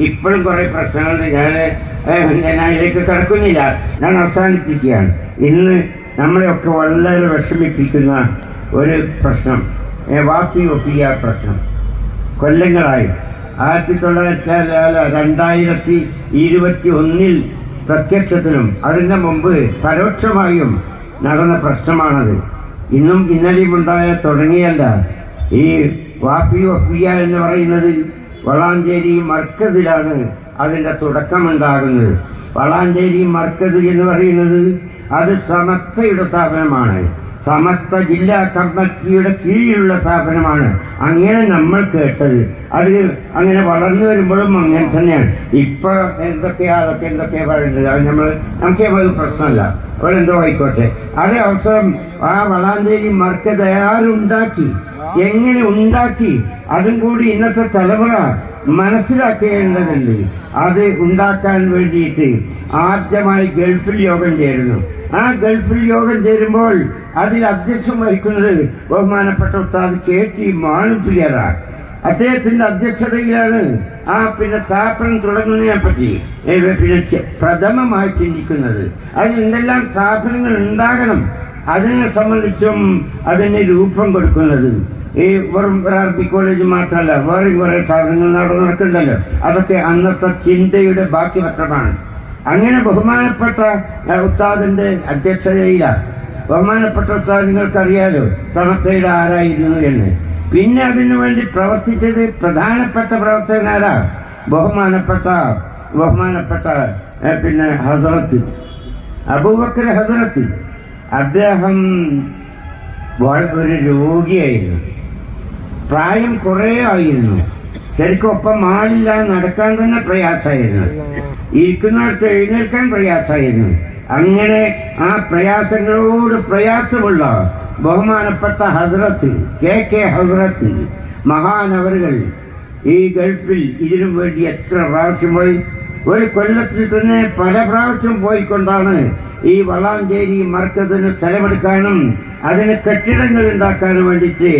ഇപ്പോഴും കുറേ പ്രശ്നങ്ങളുണ്ട്. ഞാൻ ഞാൻ അതിലേക്ക് കിടക്കുന്നില്ല. ഞാൻ അവസാനിപ്പിക്കുകയാണ്. ഇന്ന് നമ്മളെയൊക്കെ വളരെ വിഷമിപ്പിക്കുന്ന ഒരു പ്രശ്നം. വാപ്പി ഒപ്പിയ പ്രശ്നം. കൊല്ലങ്ങളായി. ആയിരത്തി തൊള്ളായിരത്തി രണ്ടായിരത്തി ഇരുപത്തി ഒന്നിൽ പ്രത്യക്ഷത്തിലും അതിന്റെ മുമ്പ് പരോക്ഷമായും നടന്ന പ്രശ്നമാണത്. ഇന്നും ഇന്നലെയും ഉണ്ടായ തുടങ്ങിയല്ല. ഈ വാപ്പി ഒപ്പിയ എന്ന് പറയുന്നത് വളാഞ്ചേരി മർക്കതിലാണ് അതിന്റെ തുടക്കമുണ്ടാകുന്നത്. വളാഞ്ചേരി മർക്കത് എന്ന് പറയുന്നത് അത് സമത്തയുടെ സ്ഥാപനമാണ്. സമസ്ത ജില്ലാ കമ്മിറ്റിയുടെ കീഴിലുള്ള സ്ഥാപനമാണ്. അങ്ങനെ നമ്മൾ കേട്ടത്. അത് അങ്ങനെ വളർന്നു വരുമ്പോഴും അങ്ങനെ തന്നെയാണ്. ഇപ്പൊ എന്തൊക്കെയാ അതൊക്കെ എന്തൊക്കെയാ പറയുന്നത്? അത് നമ്മൾ നമുക്ക് അത് പ്രശ്നമല്ല. എന്തോ ആയിക്കോട്ടെ. അതേ അവസരം ആ വളാഞ്ചേരി മർക്കത് ആരുണ്ടാക്കി എങ്ങനെ ഉണ്ടാക്കി? അതും കൂടി ഇന്നത്തെ തലമുറ മനസ്സിലാക്കേണ്ടതുണ്ട്. അത് ഉണ്ടാക്കാൻ വേണ്ടിയിട്ട് ആദ്യമായി ഗൾഫിൽ യോഗം ചേരുന്നു. ആ ഗൾഫിൽ യോഗം ചേരുമ്പോൾ അതിൽ അധ്യക്ഷം വഹിക്കുന്നത് ബഹുമാനപ്പെട്ട ഉസ്താദ് കെ ടി മാനുപിലിയറാണ് അദ്ദേഹത്തിന്റെ അധ്യക്ഷതയിലാണ്. ആ പിന്നെ സ്ഥാപനം തുടങ്ങുന്നതിനെ പറ്റി പിന്നെ പ്രഥമമായി ചിന്തിക്കുന്നത്. അതിൽ എന്തെല്ലാം സ്ഥാപനങ്ങൾ ഉണ്ടാകണം അതിനെ സംബന്ധിച്ചും അതിന് രൂപം കൊടുക്കുന്നത്. ഈ വെറും ഒരു കോളേജ് മാത്രമല്ല വേറെ കുറെ സ്ഥാപനങ്ങൾ നട നടക്കുന്നുണ്ടല്ലോ. അതൊക്കെ അന്നത്തെ ചിന്തയുടെ ബാക്കി പത്രമാണ് അങ്ങനെ ബഹുമാനപ്പെട്ട ഉത്താദിന്റെ അധ്യക്ഷതയിലാണ് ബഹുമാനപ്പെട്ട നിങ്ങൾക്ക് അറിയാലോ സമസ്തയുടെ ആരായിരുന്നു എന്ന്. പിന്നെ അതിനു വേണ്ടി പ്രവർത്തിച്ചത് പ്രധാനപ്പെട്ട പ്രവർത്തകനാരാ ബഹുമാനപ്പെട്ട ബഹുമാനപ്പെട്ട പിന്നെ ഹസറത്ത് അബൂബക്കർ ഹസറത്ത് അദ്ദേഹം ഒരു രോഗിയായിരുന്നു. പ്രായം കുറേ ആയിരുന്നു ശരിക്കും ഒപ്പം നടക്കാൻ തന്നെ പ്രയാസമായിരുന്നു. ഇരിക്കുന്നിടത്ത് എഴുന്നേൽക്കാൻ പ്രയാസമായിരുന്നു. അങ്ങനെ ആ പ്രയാസങ്ങളോട് പ്രയാസമുള്ള ബഹുമാനപ്പെട്ട ഹസ്രത്ത് കെ കെ ഹസ്രത്ത് മഹാനവറുകൾ ഈ ഗൾഫിൽ ഇതിനു വേണ്ടി എത്ര പ്രാവശ്യം പോയി? ഒരു കൊല്ലത്തിൽ തന്നെ പല പ്രാവശ്യം പോയിക്കൊണ്ടാണ് ഈ വളാഞ്ചേരി മർക്കത്തിന് സ്ഥലമെടുക്കാനും അതിന് കെട്ടിടങ്ങൾ ഉണ്ടാക്കാനും വേണ്ടിയിട്ട്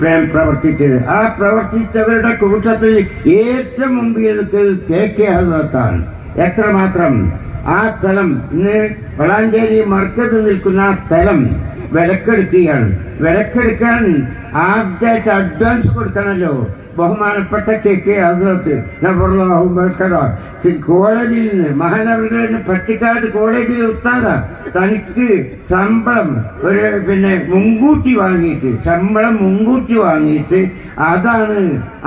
പ്രവർത്തിച്ചത്. ആ പ്രവർത്തിച്ചവരുടെ കൂട്ടത്തിൽ ഏറ്റവും മുമ്പിൽ നിൽക്കൽ കെ കെ ഹസരത്താണ്. എത്രമാത്രം? ആ സ്ഥലം ഇന്ന് വളാഞ്ചേരി മർക്കത്ത് നിൽക്കുന്ന ആ സ്ഥലം വിലക്കെടുക്കുകയാണ്. വിലക്കെടുക്കാൻ ആദ്യമായിട്ട് അഡ്വാൻസ് കൊടുക്കണമല്ലോ. ബഹുമാനപ്പെട്ട കെ കെ ഹസരത്ത് കോളേജിൽ നിന്ന് മഹാനവരുടെ പട്ടിക്കാട് കോളേജിൽ ഉത്താത തനിക്ക് ശമ്പളം ഒരു പിന്നെ മുൻകൂട്ടി വാങ്ങിയിട്ട് ശമ്പളം മുൻകൂട്ടി വാങ്ങിയിട്ട് അതാണ്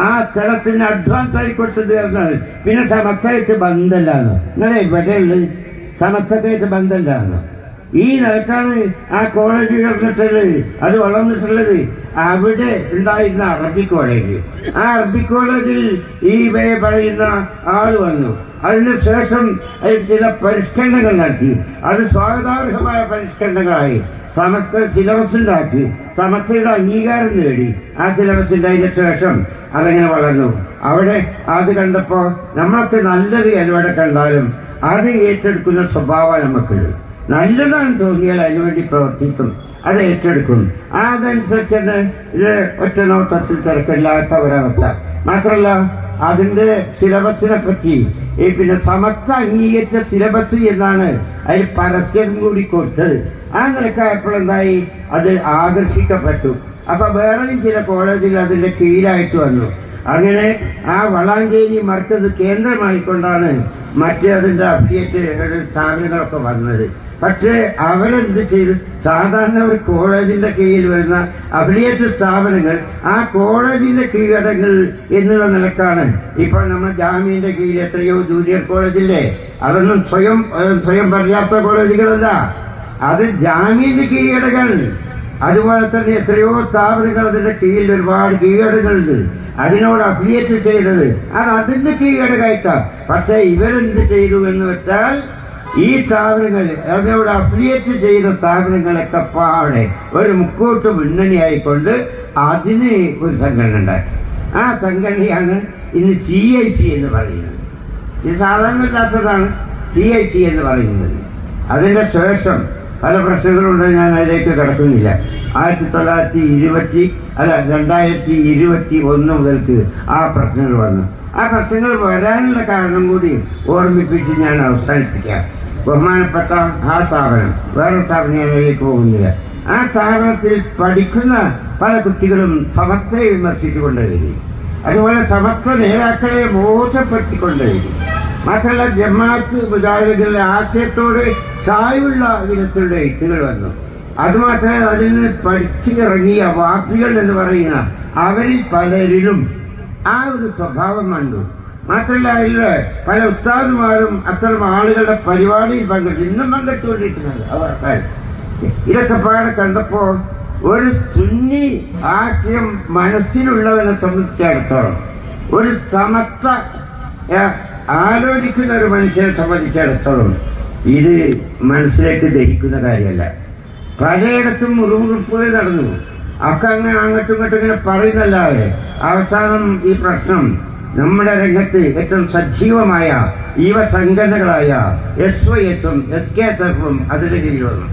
ആ സ്ഥലത്തിന് അഡ്വാൻസ് ആയി കൊടുത്തത് എന്നാൽ പിന്നെ സമത്തായിട്ട് ബന്ധമല്ലാന്ന്. നിങ്ങളെ ഇവിടെയുള്ളത് സമത്തായിട്ട് ബന്ധമല്ലാന്ന്. ഈ നിലക്കാണ് ആ കോളേജ് കിടന്നിട്ടുള്ളത് അത് വളർന്നിട്ടുള്ളത്. അവിടെ ഉണ്ടായിരുന്ന അറബി കോളേജ് ആ അറബി കോളേജിൽ ഈ വേ പറയുന്ന ആൾ വന്നു. അതിനുശേഷം ചില പരിഷ്കരണങ്ങൾ നടത്തി. അത് സ്വാഗതാർഹമായ പരിഷ്കരണങ്ങളായി. സമസ്ത സിലബസ് ഉണ്ടാക്കി. സമസ്തയുടെ അംഗീകാരം നേടി. ആ സിലബസ് ഉണ്ടായതിനു ശേഷം അതങ്ങനെ വളർന്നു. അവിടെ അത് കണ്ടപ്പോൾ നമ്മളൊക്കെ നല്ലത് എവിടെ കണ്ടാലും അത് ഏറ്റെടുക്കുന്ന സ്വഭാവം നമുക്കുണ്ട് നല്ലതാണ് തോന്നിയാൽ അതിനുവേണ്ടി പ്രവർത്തിക്കും. അത് ഏറ്റെടുക്കും. അതനുസരിച്ച് ഇത് ഒറ്റ നോട്ടത്തിൽ തിരക്കില്ലാത്ത ഒരവസ്ഥ മാത്രമല്ല അതിന്റെ സിലബസിനെ പറ്റി ഈ പിന്നെ സമത്വ അംഗീകരിച്ച സിലബസ് എന്നാണ് അതിൽ പരസ്യം കൂടി കൊടുത്തത്. ആ നിലക്കായപ്പോഴെന്തായി അത് ആകർഷിക്കപ്പെട്ടു. അപ്പൊ വേറെയും ചില കോളേജിൽ അതിന്റെ കീഴിലായിട്ട് വന്നു. അങ്ങനെ ആ വളാഞ്ചേരി മർക്കത് കേന്ദ്രമായിക്കൊണ്ടാണ് മറ്റേ അതിന്റെ അഫിയേറ്റ് സ്ഥാപനങ്ങളൊക്കെ വന്നത്. പക്ഷേ അവരെന്ത് ചെയ്തു? സാധാരണ ഒരു കോളേജിന്റെ കീഴിൽ വരുന്ന അഫിലിയേറ്റഡ് സ്ഥാപനങ്ങൾ ആ കോളേജിന്റെ കീഴടങ്ങൾ എന്നുള്ള നിലക്കാണ്. ഇപ്പൊ നമ്മൾ ജാമ്യന്റെ കീഴിൽ എത്രയോ ജൂനിയർ കോളേജില്ലേ? അതൊന്നും സ്വയം സ്വയം പര്യാപ്ത കോളേജുകളല്ല. അത് ജാമ്യന്റെ കീഴടകൾ അതുപോലെ തന്നെ എത്രയോ സ്ഥാപനങ്ങൾ അതിന്റെ കീഴിൽ ഒരുപാട് കീഴടങ്ങളുണ്ട് അതിനോട് അഫിലിയേറ്റ് ചെയ്തത്. അത് അതിന്റെ കീഴടകായിട്ടാണ് പക്ഷേ ഇവരെന്ത് ചെയ്തു എന്ന് വെച്ചാൽ ഈ സ്ഥാപനങ്ങൾ അതിനോട് അഫിലിയേറ്റ് ചെയ്ത സ്ഥാപനങ്ങളൊക്കെ പാടെ ഒരു മുക്കൂട്ട് മുന്നണിയായിക്കൊണ്ട് അതിന് ഒരു സംഘടന ഉണ്ടാക്കി. ആ സംഘടനയാണ് ഇന്ന് സി ഐ സി എന്ന് പറയുന്നത്. ഇത് സാധാരണ ഇല്ലാത്തതാണ് സി ഐ സി എന്ന് പറയുന്നത്. അതിന്റെ ശേഷം പല പ്രശ്നങ്ങളുണ്ട് ഞാൻ അതിലേക്ക് കിടക്കുന്നില്ല. ആയിരത്തി തൊള്ളായിരത്തി ഇരുപത്തി അല്ല രണ്ടായിരത്തി ഇരുപത്തി ഒന്ന് മുതൽക്ക് ആ പ്രശ്നങ്ങൾ വന്നു. ആ പ്രശ്നങ്ങൾ വരാനുള്ള കാരണം കൂടി ഓർമ്മിപ്പിച്ച് ഞാൻ അവസാനിപ്പിക്കാം. ബഹുമാനപ്പെട്ട ആ സ്ഥാപനം വേറെ സ്ഥാപനം ഞാൻ അതിലേക്ക് പോകുന്നില്ല. ആ സ്ഥാപനത്തിൽ പഠിക്കുന്ന പല കുട്ടികളും സമസ്തയെ വിമർശിച്ചുകൊണ്ടേയിരിക്കും അതുപോലെ സമസ്ത നേതാക്കളെ മോശപ്പെടുത്തിക്കൊണ്ടേയിരിക്കും മാത്രമല്ല ജമാഅത്ത് മുജാഹിദുകളുടെ ആശയത്തോട് ചായുള്ള വിധത്തിലുള്ള എഴുത്തുകൾ വന്നു. അതുമാത്രമല്ല അതിൽ നിന്ന് പഠിച്ചിറങ്ങിയ വാക്കുകൾ എന്ന് പറയുന്ന അവരിൽ പലരിലും ആ ഒരു സ്വഭാവം കണ്ടു. മാത്രമല്ല അതിൽ പല ഉസ്താദുമാരും അത്തരം ആളുകളുടെ പരിപാടിയിൽ പങ്കെടുത്തു. ഇന്നും പങ്കെടുത്തുകൊണ്ടിരിക്കുന്നത് അവർ ഇതൊക്കെ പാടെ കണ്ടപ്പോൾ ഒരു സുന്നി ആശയം മനസ്സിലുള്ളവനെ സംബന്ധിച്ചിടത്തോളം ഒരു സമത്വ ആലോചിക്കുന്ന ഒരു മനുഷ്യനെ സംബന്ധിച്ചിടത്തോളം ഇത് മനസ്സിലേക്ക് ദഹിക്കുന്ന കാര്യമല്ല. പലയിടത്തും മുറിവുറുപ്പുകൾ നടന്നു. ഒക്കെ അങ്ങനെ അങ്ങോട്ടും ഇങ്ങോട്ടും ഇങ്ങനെ പറയുന്നല്ലാതെ അവസാനം ഈ പ്രശ്നം നമ്മുടെ രംഗത്ത് ഏറ്റവും സജീവമായ യുവ സംഘടനകളായ എസ് വൈ എച്ചും എസ് കെ എസ് എഫും അതിന്റെ കീഴിൽ വന്നു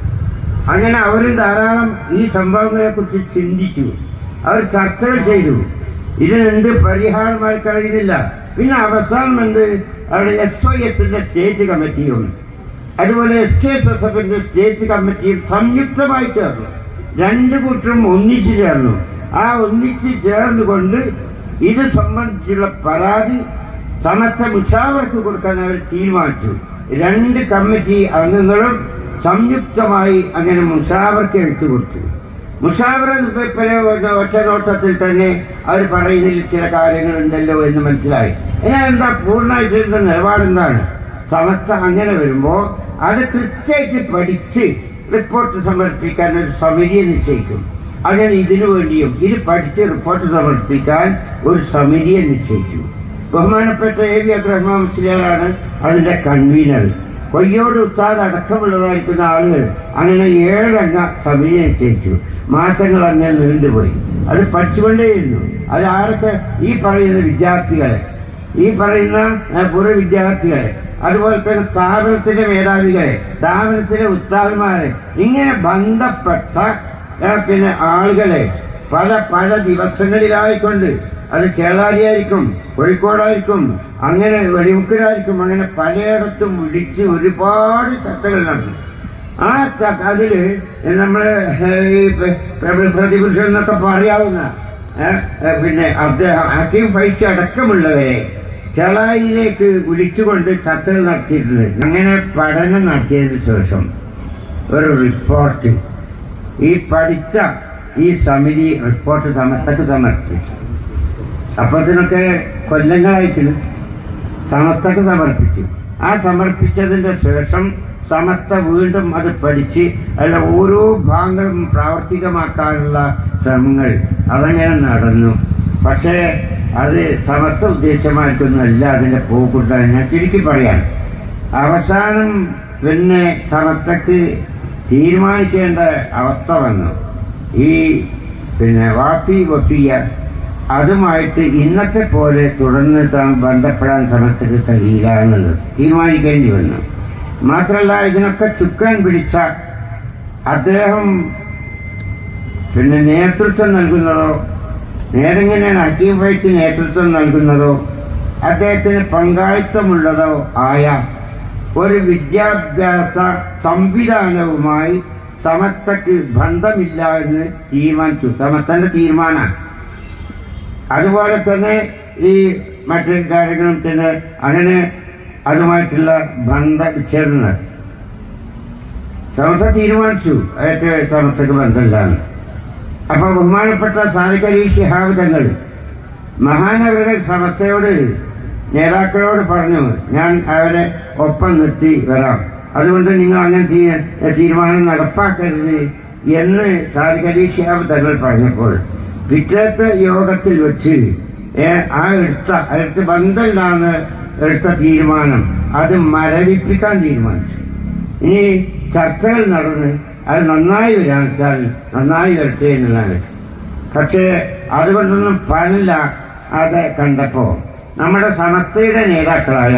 അങ്ങനെ അവരും ധാരാളം ഈ സംഭവങ്ങളെക്കുറിച്ച് ചിന്തിച്ചു. അവർ ചർച്ചകൾ ചെയ്തു. ഇതിനെന്ത് പരിഹാരമായി കഴിയുന്നില്ല പിന്നെ അവസാനം എന്ത്? അവിടെ എസ് വൈ എസിന്റെ സ്റ്റേറ്റ് കമ്മിറ്റിയും അതുപോലെ എസ് കെ എസ് എസ് എഫിന്റെ സ്റ്റേറ്റ് കമ്മിറ്റിയും സംയുക്തമായി ചേർന്നു. രണ്ട് കൂട്ടരും ഒന്നിച്ചു ചേർന്നു. ആ ഒന്നിച്ച് ചേർന്നുകൊണ്ട് ഇത് സംബന്ധിച്ചുള്ള പരാതി സമസ്ത മുഷാവർക്ക് കൊടുക്കാൻ അവർ തീരുമാനിച്ചു. രണ്ട് കമ്മിറ്റി അംഗങ്ങളും സംയുക്തമായി അങ്ങനെ മുഷാവർക്ക് എടുത്തു കൊടുത്തു. മുഷാവറ ഒറ്റ നോട്ടത്തിൽ തന്നെ അവർ പറയുന്നതിൽ ചില കാര്യങ്ങളുണ്ടല്ലോ എന്ന് മനസ്സിലായി. എന്നാൽ എന്താ പൂർണമായിട്ട് ഇതിന്റെ നിലപാടെന്താണ് സമസ്ത അങ്ങനെ വരുമ്പോൾ അത് കൃത്യമായിട്ട് പഠിച്ച് റിപ്പോർട്ട് സമർപ്പിക്കാൻ ഒരു സമിതിയെ നിശ്ചയിക്കും. അങ്ങനെ ഇതിനു വേണ്ടിയും ഇത് പഠിച്ച് റിപ്പോർട്ട് സമർപ്പിക്കാൻ ഒരു സമിതിയെ നിശ്ചയിച്ചു. ബഹുമാനപ്പെട്ട എ വി അബ്രഹ്മാൻ മുസ്ലിയാറാണ് അതിന്റെ കൺവീനർ കൊയ്യോട് ഉസ്താദ് അടക്കമുള്ളതായിരിക്കുന്ന ആളുകൾ അങ്ങനെ ഏഴംഗ സമിതിയെ നിശ്ചയിച്ചു. മാസങ്ങൾ അങ്ങനെ നീണ്ടുപോയി. അത് പഠിച്ചുകൊണ്ടേയിരുന്നു. അത് ആരൊക്കെ ഈ പറയുന്ന വിദ്യാർത്ഥികളെ ഈ പറയുന്ന പുറ വിദ്യാർത്ഥികളെ അതുപോലെ തന്നെ സ്ഥാപനത്തിന്റെ മേധാവികളെ സ്ഥാപനത്തിലെ ഉത്താദന്മാരെ ഇങ്ങനെ ബന്ധപ്പെട്ട പിന്നെ ആളുകളെ പല പല ദിവസങ്ങളിലായിക്കൊണ്ട് അത് ചേളാരിയായിരിക്കും കോഴിക്കോടായിരിക്കും അങ്ങനെ വെടിമുക്കിലായിരിക്കും അങ്ങനെ പലയിടത്തും വിളിച്ച് ഒരുപാട് ചർച്ചകൾ നടന്നു. ആ അതിൽ നമ്മൾ ഈ പ- പ്ര- പ്രതിപുരുഷൻ എന്നൊക്കെ പറയാവുന്ന പിന്നെ അദ്ദേഹം ഹക്കീം പൈസ അടക്കമുള്ളവരെ ചെളായിലേക്ക് വിളിച്ചുകൊണ്ട് ചർച്ചകൾ നടത്തിയിട്ടുണ്ട്. അങ്ങനെ പഠനം നടത്തിയതിനു ശേഷം ഒരു റിപ്പോർട്ട് ഈ പഠിച്ച ഈ സമിതി റിപ്പോർട്ട് സമസ്തക്ക് സമർപ്പിച്ചു. അപ്പത്തിനൊക്കെ കൊല്ലങ്ങളായിട്ടുണ്ട് സമസ്തക്ക് സമർപ്പിച്ചു. ആ സമർപ്പിച്ചതിന്റെ ശേഷം സമസ്ത വീണ്ടും അത് പഠിച്ച് അതിലെ ഓരോ ഭാഗങ്ങളും പ്രാവർത്തികമാക്കാനുള്ള ശ്രമങ്ങൾ അതങ്ങനെ നടന്നു. പക്ഷേ അത് സമസ്ത ഉദ്ദേശമായിട്ടൊന്നുമല്ല. അതിന്റെ പോക്കുണ്ടായി. ഞാൻ ചുരുക്കി പറയാം. അവസാനം പിന്നെ സമസ്തക്ക് തീരുമാനിക്കേണ്ട അവസ്ഥ വന്നു. ഈ പിന്നെ വാപ്പി വപ്പിയ അതുമായിട്ട് ഇന്നത്തെ പോലെ തുടർന്ന് ബന്ധപ്പെടാൻ സമസ്തക്ക് കഴിയില്ല എന്നത് തീരുമാനിക്കേണ്ടി വന്നു. മാത്രമല്ല ഇതിനൊക്കെ ചുക്കാൻ പിടിച്ച അദ്ദേഹം പിന്നെ നേതൃത്വം നൽകുന്നതോ നേരെങ്ങനെയാണ് ഹക്കീം ഫൈസ് നേതൃത്വം നൽകുന്നതോ അദ്ദേഹത്തിന് പങ്കാളിത്തമുള്ളതോ ആയ ഒരു വിദ്യാഭ്യാസ സംവിധാനവുമായി സമസ്തക്ക് ബന്ധമില്ല എന്ന് തീരുമാനിച്ചു. സമസ്തന്റെ തീരുമാനമാണ്. അതുപോലെ തന്നെ ഈ മറ്റു കാര്യങ്ങളും തന്നെ അങ്ങനെ അതുമായിട്ടുള്ള ബന്ധ വിച്ഛേദം നടത്തി സമസ്ത തീരുമാനിച്ചു. ഏറ്റവും സമസ്തക്ക് ബന്ധമില്ലാന്ന്. അപ്പൊ ബഹുമാനപ്പെട്ട സാദിഖ് അലി തങ്ങൾ മഹാനവരുടെ സമസ്തയോട് നേതാക്കളോട് പറഞ്ഞു ഞാൻ അവരെ ഒപ്പം നിർത്തി വരാം. അതുകൊണ്ട് നിങ്ങൾ അങ്ങനെ തീരുമാനം നടപ്പാക്കരുത് എന്ന് അലി തങ്ങൾ പറഞ്ഞപ്പോൾ പിറ്റേത്തെ യോഗത്തിൽ വെച്ച് ആ എടുത്ത അടുത്ത് ബന്ധമില്ലാന്ന് എടുത്ത തീരുമാനം അത് മരവിപ്പിക്കാൻ തീരുമാനിച്ചു. ഇനി ചർച്ചകൾ നടന്ന് അത് നന്നായി വരാൻ വെച്ചാൽ നന്നായി വരട്ടെ എന്നുള്ളതാണ് പക്ഷേ അതുകൊണ്ടൊന്നും പല അത് കണ്ടപ്പോൾ നമ്മുടെ സമസ്തയുടെ നേതാക്കളായ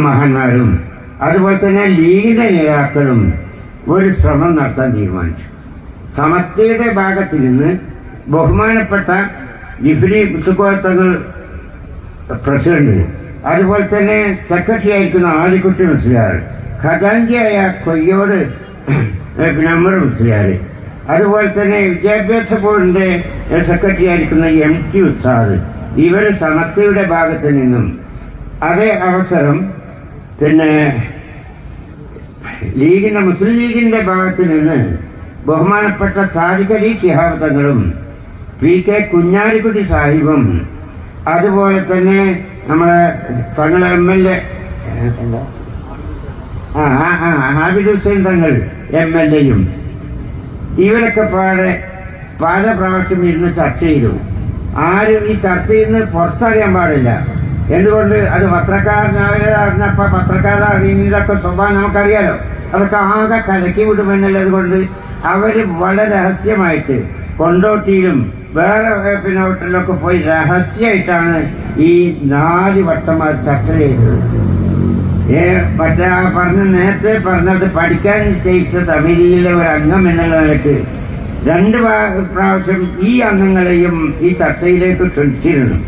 മഹാന്മാരും അതുപോലെ തന്നെ ലീഗിന്റെ നേതാക്കളും ഒരു ശ്രമം നടത്താൻ തീരുമാനിച്ചു. സമസ്തയുടെ ഭാഗത്ത് നിന്ന് ബഹുമാനപ്പെട്ട ജിഫ്രി മുത്തുക്കോത്തങ്ങൾ പ്രസിഡന്റ് അതുപോലെ തന്നെ സെക്രട്ടറി ആയിരിക്കുന്ന ആദിക്കുട്ടി മുസ്ലിയാർ ഖജാൻജിയായ കൊയ്യോട് അമർ മുസ്ലിയാർ അതുപോലെ തന്നെ വിദ്യാഭ്യാസ ബോർഡിന്റെ സെക്രട്ടറി ആയിരിക്കുന്ന എം ടി ഉത്സാദ് ഇവർ സമസ്തയുടെ ഭാഗത്ത് നിന്നും. അതേ അവസരം പിന്നെ ലീഗിന്റെ മുസ്ലിം ലീഗിന്റെ ഭാഗത്ത് നിന്ന് ബഹുമാനപ്പെട്ട സാദിഖലി ശിഹാബ് തങ്ങളും പി കെ കുഞ്ഞാലിക്കുട്ടി സാഹിബും അതുപോലെ തന്നെ നമ്മളെ തങ്ങളെ M L A Habid Hussain Thangal M L എയും. ഇവരൊക്കെ പാടെ പല പ്രാവശ്യം ഇരുന്ന് ചർച്ച ചെയ്തു. ആരും ഈ ചർച്ചയിൽ നിന്ന് പുറത്തറിയാൻ പാടില്ല. എന്തുകൊണ്ട് അത് പത്രക്കാരനറിഞ്ഞപ്പോ പത്രക്കാരെ അറിയുന്നതൊക്കെ സ്വഭാവം നമുക്കറിയാലോ. അതൊക്കെ ആകെ കലക്കി വിടും എന്നുള്ളത് കൊണ്ട് അവർ വളരെ രഹസ്യമായിട്ട് കൊണ്ടോട്ടിയിലും വേറെ പിന്നെ ഹോട്ടലിലൊക്കെ പോയി രഹസ്യമായിട്ടാണ് ഈ നാല് വട്ടന്മാർ ചർച്ച ചെയ്തത്. ഏ പക്ഷേ പറഞ്ഞ നേരത്തെ പറഞ്ഞത് പഠിക്കാൻ നിശ്ചയിച്ച സമിതിയിലെ ഒരു അംഗം എന്നുള്ള നിലയ്ക്ക് രണ്ട് പ്രാ- പ്രാവശ്യം ഈ അംഗങ്ങളെയും ഈ ചർച്ചയിലേക്ക് ക്ഷണിച്ചിരുന്നു.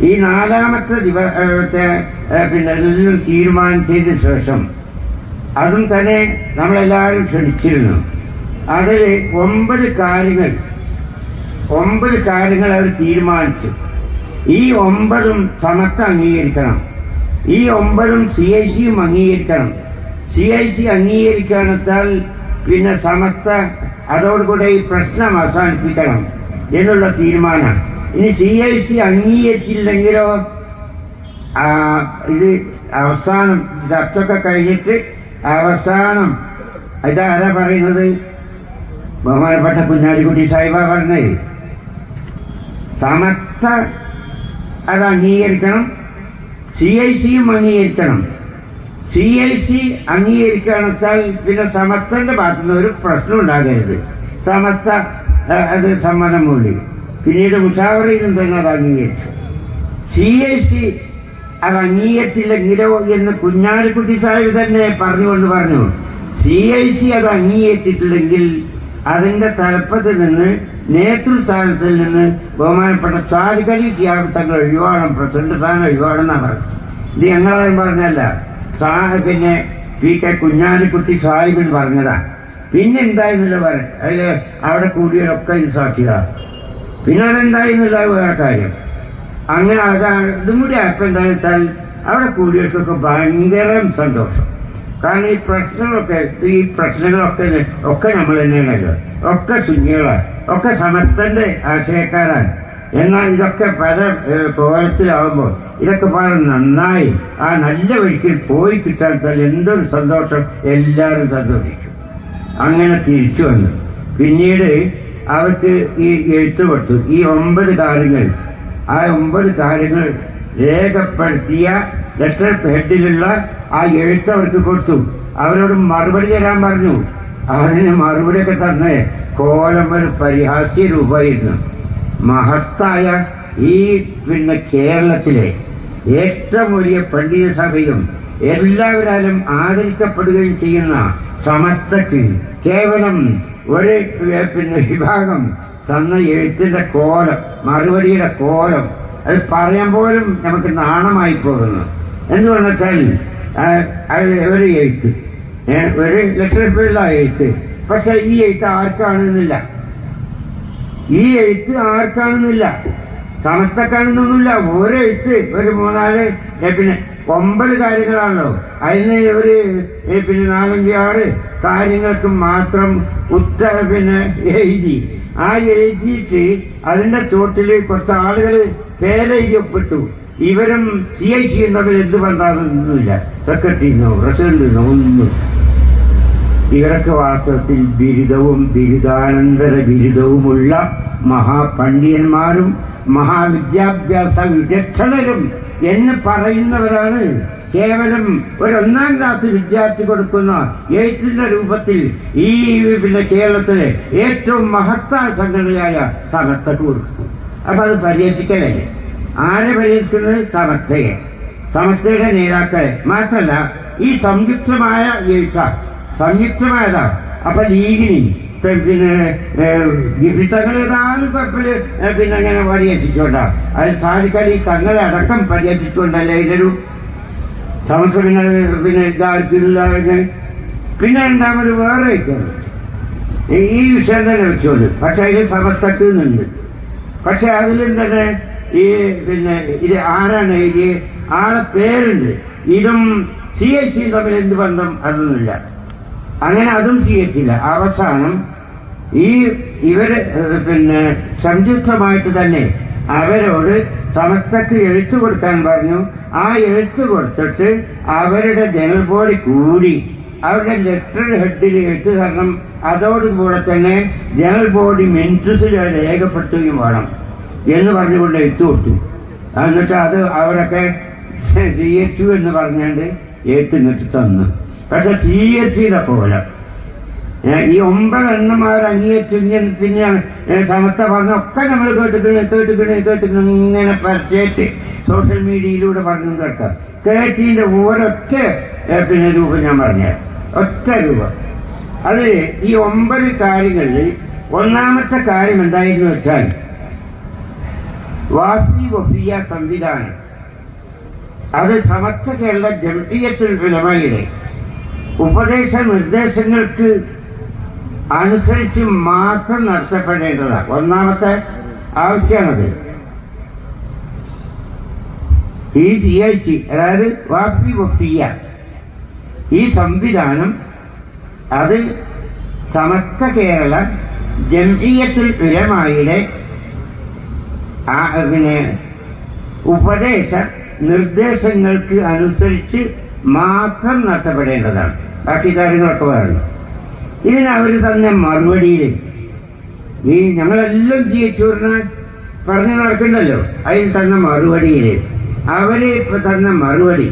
ഈ നാലാമത്തെ ദിവസത്തെ പിന്നെ എല്ലാം തീരുമാനിച്ചതിന് ശേഷം അതും തന്നെ നമ്മളെല്ലാവരും ക്ഷണിച്ചിരുന്നു. അതിൽ ഒമ്പത് കാര്യങ്ങൾ ഒമ്പത് കാര്യങ്ങൾ അവർ തീരുമാനിച്ചു. ഈ ഒമ്പതും സമത്ത് അംഗീകരിക്കണം. ഈ ഒമ്പതും സി ഐ സിയും അംഗീകരിക്കണം. സി ഐ സി അംഗീകരിക്കാണെച്ചാൽ പിന്നെ സമത്വ അതോടുകൂടെ ഈ പ്രശ്നം അവസാനിപ്പിക്കണം എന്നുള്ള തീരുമാനം. ഇനി സി ഐ സി അംഗീകരിച്ചില്ലെങ്കിലോ ഇത് അവസാനം ചർച്ചയൊക്കെ കഴിഞ്ഞിട്ട് അവസാനം ഇതാരാ പറയുന്നത്? ബഹുമാനപ്പെട്ട കുഞ്ഞാലിക്കുട്ടി സാഹിബ പറഞ്ഞേ. സമത്വ അത് അംഗീകരിക്കണം സി ഐ സിയും അംഗീകരിക്കണം. സി ഐ സി അംഗീകരിക്കുകയാണെന്ന് വെച്ചാൽ പിന്നെ സമസ്തന്റെ ഭാഗത്തു നിന്ന് ഒരു പ്രശ്നം ഉണ്ടാകരുത്. സമസ്ത അത് സമ്മതം മൂടി പിന്നീട് മുഷാവറയിലും തന്നെ അത് അംഗീകരിച്ചു. സി ഐ സി അത് അംഗീകരിച്ചില്ലെങ്കിലോ എന്ന് കുഞ്ഞാലിക്കുട്ടി സാഹിബ് തന്നെ പറഞ്ഞുകൊണ്ട് പറഞ്ഞു. സി ഐ സി അത് അംഗീകരിച്ചിട്ടില്ലെങ്കിൽ അതിന്റെ തലപ്പത്തിൽ നിന്ന് നേതൃസ്ഥാനത്തിൽ നിന്ന് ബഹുമാനപ്പെട്ട സാരികലി സിയാബ് തങ്ങൾ ഒഴിവാണം പ്രസിഡന്റ് സ്ഥാനം ഒഴിവാണെന്നാണ് പറഞ്ഞത്. ഇത് ഞങ്ങളാരും പറഞ്ഞല്ല സാ പിന്നെ പി കെ കുഞ്ഞാലിക്കുട്ടി സാഹിബിൻ പറഞ്ഞതാ. പിന്നെ എന്തായിരുന്നില്ല പറ അതിൽ അവിടെ കൂടിയവരൊക്കെ ഇതിന് സാക്ഷികളാ പിന്നെ അതെന്തായിരുന്നില്ല അത് വേറെ കാര്യം. അങ്ങനെ അതാണ് ഇതും കൂടി ആയപ്പോൾ എന്താ വെച്ചാൽ അവിടെ കൂടിയവർക്കൊക്കെ ഭയങ്കര സന്തോഷം. കാരണം ഈ പ്രശ്നങ്ങളൊക്കെ ഈ പ്രശ്നങ്ങളൊക്കെ ഒക്കെ നമ്മൾ തന്നെയാണല്ലോ. ഒക്കെ സുന്നികളാണ് ഒക്കെ സമസ്തന്റെ ആശയക്കാരാണ്. എന്നാൽ ഇതൊക്കെ പല കോലത്തിലാവുമ്പോൾ ഇതൊക്കെ വളരെ നന്നായി ആ നല്ല വഴിക്കിൽ പോയി കിട്ടാൻ തന്നെ എന്തൊരു സന്തോഷം എല്ലാവരും സന്തോഷിക്കും. അങ്ങനെ തിരിച്ചു വന്നു. പിന്നീട് അവർക്ക് ഈ എഴുത്തുപെട്ടു ഈ ഒമ്പത് കാര്യങ്ങൾ ആ ഒമ്പത് കാര്യങ്ങൾ രേഖപ്പെടുത്തിയ ലെറ്റർ ഹെഡിലുള്ള ആ എഴുത്ത് അവർക്ക് കൊടുത്തു. അവരോട് മറുപടി തരാൻ പറഞ്ഞു. അതിന് മറുപടിയൊക്കെ തന്നെ കോലം ഒരു പരിഹാസ്യ രൂപമായിരുന്നു. മഹത്തായ ഈ പിന്നെ കേരളത്തിലെ ഏറ്റവും വലിയ പണ്ഡിത സഭയും എല്ലാവരാലും ആദരിക്കപ്പെടുകയും ചെയ്യുന്ന സമത്വക്ക് കേവലം ഒരു പിന്നെ വിഭാഗം തന്ന എഴുത്തിന്റെ കോലം മറുപടിയുടെ കോലം. അത് പറയാൻ പോലും നമുക്ക് നാണമായി പോകുന്നു. എന്ന് പറഞ്ഞാൽ അത് ഒരു എഴുത്ത്. ഒരു ലെറ്റർ എഴുത്ത്. പക്ഷെ ഈ എഴുത്ത് ആർക്കാണെന്നില്ല. ഈ എഴുത്ത് ആർക്കാണെന്നില്ല? സമസ്തക്കാണെന്നൊന്നുമില്ല. ഓരോ എഴുത്ത് ഒരു മൂന്നാൽ പിന്നെ ഒമ്പത് കാര്യങ്ങളാണല്ലോ. അതിന് ഒരു പിന്നെ നാലഞ്ച് ആറ് കാര്യങ്ങൾക്ക് മാത്രം ഉത്ത പിന്നെ എഴുതി. ആ എഴുതിയിട്ട് അതിന്റെ ചോട്ടിൽ കുറച്ച് ആളുകൾ പേരെഴുതപ്പെട്ടു ഇവരും സി ഐ സിയും തമ്മിൽ എന്ത് ബന്ധാതൊന്നുമില്ല സെക്രട്ടറിന്നോ പ്രസിഡന്റിനോ ഒന്നും. ഇവരൊക്കെ വാസ്തവത്തിൽ ബിരുദവും ബിരുദാനന്തര ബിരുദവുമുള്ള മഹാപണ്ഡിയന്മാരും മഹാവിദ്യാഭ്യാസ വിദഗ്ധരും എന്ന് പറയുന്നവരാണ്. കേവലം ഒരു ഒന്നാം ക്ലാസ് വിദ്യാർത്ഥി കൊടുക്കുന്ന എഴുത്തിന്റെ രൂപത്തിൽ ഈ പിന്നെ കേരളത്തിലെ ഏറ്റവും മഹത്തായ സംഘടനയായ സമസ്തക്ക് കൊടുക്കുന്നു അപ്പൊ അത് പരിഹസിക്കലല്ലേ ആരെ പരിഹരിക്കുന്നത് സമസ്തയെ സമസ്തയുടെ നേതാക്കളെ. മാത്രമല്ല ഈ സംയുക്തമായ എഴുത്ത സംയുക്തമായതാ അപ്പൊ ലീഗിനി പിന്നെ ഗിഫി തങ്ങൾ ഏതാനും കപ്പൽ പിന്നെ അങ്ങനെ പരിഹസിച്ചുകൊണ്ടാണ് അത് സാധിക്കാൽ ഈ തങ്ങളടക്കം പരിഹസിച്ചുകൊണ്ടല്ല അതിന്റെ ഒരു സമസ്യ പിന്നെ പിന്നെ ഇതാക്കില്ല പിന്നെ രണ്ടാമത് വേറെ ഈ വിഷയം തന്നെ വെച്ചോണ്ട്. പക്ഷെ അതിൽ സമസ്തക്ക് നിന്നുണ്ട്. പക്ഷെ അതിലും തന്നെ ഈ പിന്നെ ഇത് ആരാണ് എഴുതിയ ആളെ പേരുണ്ട്. ഇതും സി എസ് സിയും തമ്മിൽ എന്ത് ബന്ധം അതൊന്നുമില്ല. അങ്ങനെ അതും സ്വീകരിച്ചില്ല അവസാനം ഈ ഇവർ പിന്നെ സംയുക്തമായിട്ട് തന്നെ അവരോട് സമസ്തക്ക് എഴുത്തു കൊടുക്കാൻ പറഞ്ഞു. ആ എഴുത്തു കൊടുത്തിട്ട് അവരുടെ ജനൽബോളി ബോഡി കൂടി അവരുടെ ലെറ്റർ ഹെഡിൽ എഴുത്തു തരണം. അതോടുകൂടെ തന്നെ ജനറൽ ബോഡി മിനിറ്റ്സിൽ രേഖപ്പെടുത്തുകയും വേണം എന്ന് പറഞ്ഞുകൊണ്ട് എഴുത്തു കൊടുത്തു. എന്നിട്ട് അത് അവരൊക്കെ സ്വീകരിച്ചു എന്ന് പറഞ്ഞുകൊണ്ട് എഴുത്തിനിട്ട് തന്നു. പക്ഷെ സ്വീകരിച്ചില്ല പോലെ. ഈ ഒമ്പതെണ്ണം അവർ അംഗീകരിച്ചു പിന്നെ സമത്വ പറഞ്ഞൊക്കെ നമ്മൾ കേട്ടിക്കണ് കേട്ടിക്കണ് കേട്ടിക്കണ് ഇങ്ങനെ പരസ്യമായിട്ട് സോഷ്യൽ മീഡിയയിലൂടെ പറഞ്ഞു കേൾക്കാം കേട്ടിന്റെ ഒരൊറ്റ ഏ, പിന്നെ രൂപം ഞാൻ പറഞ്ഞുതരാം. ഒറ്റ രൂപം. അതിൽ ഈ ഒമ്പത് കാര്യങ്ങളിൽ ഒന്നാമത്തെ കാര്യം എന്തായിരുന്നു വെച്ചാൽ വാസി വഫിയ സംവിധാനം. അത് സമത്വ കേരള ജംഇയ്യത്തുൽ ഉലമയുടെ ഉപദേശ നിർദ്ദേശങ്ങൾക്ക് അനുസരിച്ച് മാത്രം നടത്തപ്പെടേണ്ടതാണ്. ഒന്നാമത്തെ ആവശ്യമാണത്. ഈ സി ഐ സി അതായത് വാഫി വഫിയ ഈ സംവിധാനം അത് സമസ്ത കേരള ജംഇയ്യത്തുൽ ഉലമായുടെ ആ പിന്നെ ഉപദേശ നിർദ്ദേശങ്ങൾക്ക് അനുസരിച്ച് മാത്രം നടത്തപ്പെടേണ്ടതാണ്. ബാക്കി കാര്യങ്ങളൊക്കെ പറഞ്ഞു ഇതിന് അവർ തന്നെ മറുപടിയിൽ ഈ ഞങ്ങളെല്ലാം ചെയ്യൂറിന് പറഞ്ഞു നടക്കണ്ടല്ലോ. അതിന് തന്ന മറുപടിയിൽ അവർ ഇപ്പം തന്ന മറുപടി.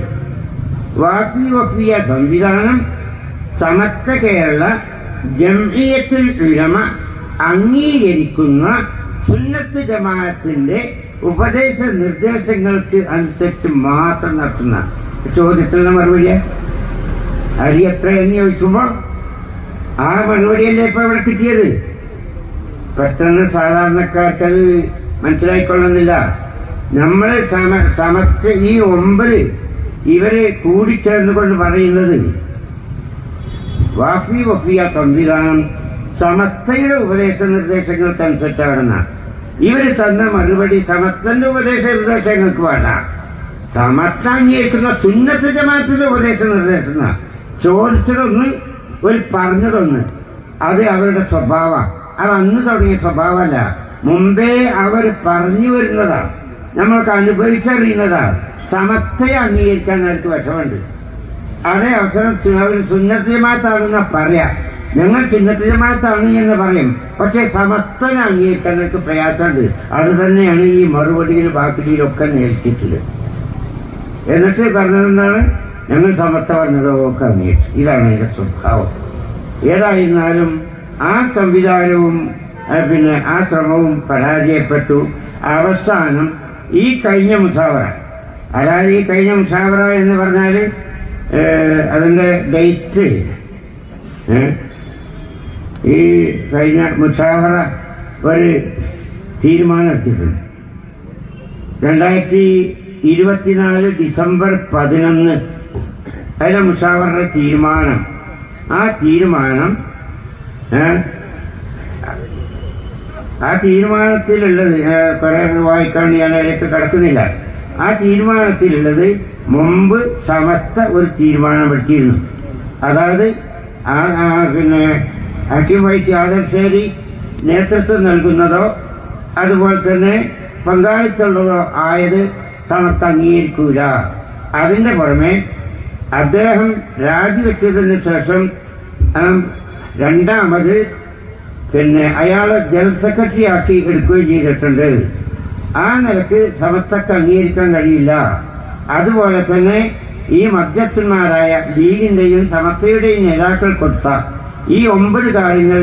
വാഫി വഫിയ സംവിധാനം സമസ്ത കേരള ജംഇയത്തുൽ ഉലമ അംഗീകരിക്കുന്ന സുന്നത്ത് ജമാഅത്തിന്റെ ഉപദേശ നിർദ്ദേശങ്ങൾക്ക് അനുസരിച്ച് മാത്രം നടത്തുന്ന ചോദ്യത്തിനുള്ള മറുപടിയാ? അരി എത്രയെന്ന് ചോദിക്കുമ്പോൾ ആ മറുപടിയല്ലേ ഇപ്പൊ ഇവിടെ കിട്ടിയത്? പെട്ടെന്ന് സാധാരണക്കാർക്ക് അത് മനസ്സിലായിക്കൊള്ളുന്നില്ല. നമ്മൾ സമ സമത്ത് ഈ ഒമ്പത് ഇവരെ കൂടിച്ചേർന്നുകൊണ്ട് പറയുന്നത് വാഫി വഫിയ സംവിധാനം സമത്തയുടെ ഉപദേശ നിർദ്ദേശങ്ങൾക്കനുസരിച്ചാണെന്ന. ഇവർ തന്ന മറുപടി സമത്തന്റെ ഉപദേശ നിർദ്ദേശങ്ങൾക്ക് വേണ്ട. സമത്ത അംഗീകരിക്കുന്ന സുന്നത്ത് ജമാഅത്തിന്റെ ഉപദേശ നിർദ്ദേശം ചോദിച്ചതൊന്ന് ഒരു പറഞ്ഞതൊന്ന്. അത് അവരുടെ സ്വഭാവം. അത് അന്ന് തുടങ്ങിയ സ്വഭാവമല്ല. മുമ്പേ അവർ പറഞ്ഞു വരുന്നതാണ് നമ്മൾക്ക് അനുഭവിച്ചറിയുന്നതാണ് സമത്തെ അംഗീകരിക്കാൻ അവർക്ക് വിഷമുണ്ട് അതേ അവസരം അവർ സുന്നത്ത് ജമാഅത്താണെന്ന് പറയാം. ഞങ്ങൾ ചിഹ്നത്തിജമാത്താണ് എന്ന് പറയും. പക്ഷേ സമത്തന അംഗീകരിക്കാൻ അവർക്ക് പ്രയാസമുണ്ട്. അത് തന്നെയാണ് ഈ മറുപടിയിൽ ബാക്കിയിലൊക്കെ നേരിട്ടിട്ടുള്ളത്. എന്നിട്ട് പറഞ്ഞതെന്താണ്? ഞങ്ങൾ സമസ്ത പറഞ്ഞതൊക്കെ അംഗീകരിച്ചു ഇതാണ് എന്റെ സ്വഭാവം. ഏതായിരുന്നാലും ആ സംവിധാനവും പിന്നെ ആ ശ്രമവും പരാജയപ്പെട്ടു. അവസാനം ഈ കഴിഞ്ഞ മുസാവറ. അതായത് ഈ കഴിഞ്ഞ മുസാവറ എന്ന് പറഞ്ഞാൽ അതിന്റെ ഡേറ്റ് ഈ കഴിഞ്ഞ മുസാവറ ഒരു തീരുമാനം എത്തിയിട്ടുണ്ട് രണ്ടായിരത്തി ഇരുപത്തിനാല് ഡിസംബർ പതിനൊന്ന് അതിലെ മുഷാവറുടെ തീരുമാനം. ആ തീരുമാനം ആ തീരുമാനത്തിലുള്ളത് കുറെ വായിക്കാൻ ഞാൻ അതിലേക്ക് കിടക്കുന്നില്ല. ആ തീരുമാനത്തിലുള്ളത് മുമ്പ് സമസ്ത ഒരു തീരുമാനം എടുത്തിരുന്നു അതായത് പിന്നെ അഖിം വൈസി ആദർശേരി നേതൃത്വം നൽകുന്നതോ അതുപോലെ തന്നെ പങ്കാളിത്തമുള്ളതോ ആയത് സമസ്ത അംഗീകരിക്കൂല. അതിന്റെ പുറമെ അദ്ദേഹം രാജിവെച്ചതിന് ശേഷം രണ്ടാമത് പിന്നെ അയാളെ ജനറൽ സെക്രട്ടറി ആക്കി എടുക്കുകയും ചെയ്തിട്ടുണ്ട്. ആ നിലയ്ക്ക് സമസ്തക്ക് അംഗീകരിക്കാൻ കഴിയില്ല. അതുപോലെ തന്നെ ഈ മധ്യസ്ഥന്മാരായ ലീഗിന്റെയും സമസ്തയുടെയും നേതാക്കൾ കൊടുത്ത ഈ ഒമ്പത് കാര്യങ്ങൾ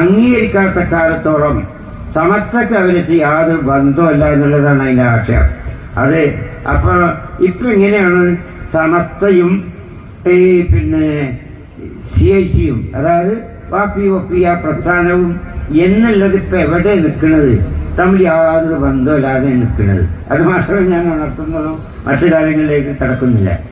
അംഗീകരിക്കാത്ത കാലത്തോളം സമസ്തക്ക് അവരെത്തി യാതൊരു ബന്ധമല്ല എന്നുള്ളതാണ് അതിന്റെ ആശയം. അതെ അപ്പോൾ ഇപ്പം എങ്ങനെയാണ് സമസ്തയും പിന്നെ സി ഐ സിയും അതായത് വാപ്പി ഒപ്പിയ പ്രസ്ഥാനവും എന്നുള്ളത് ഇപ്പം എവിടെ നിൽക്കുന്നത് തമ്മിൽ യാതൊരു ബന്ധമില്ലാതെ നിൽക്കുന്നത് അത് മാത്രമേ ഞാൻ ഉണർത്തുന്നുള്ളൂ. മറ്റു കാര്യങ്ങളിലേക്ക് കടക്കുന്നില്ല.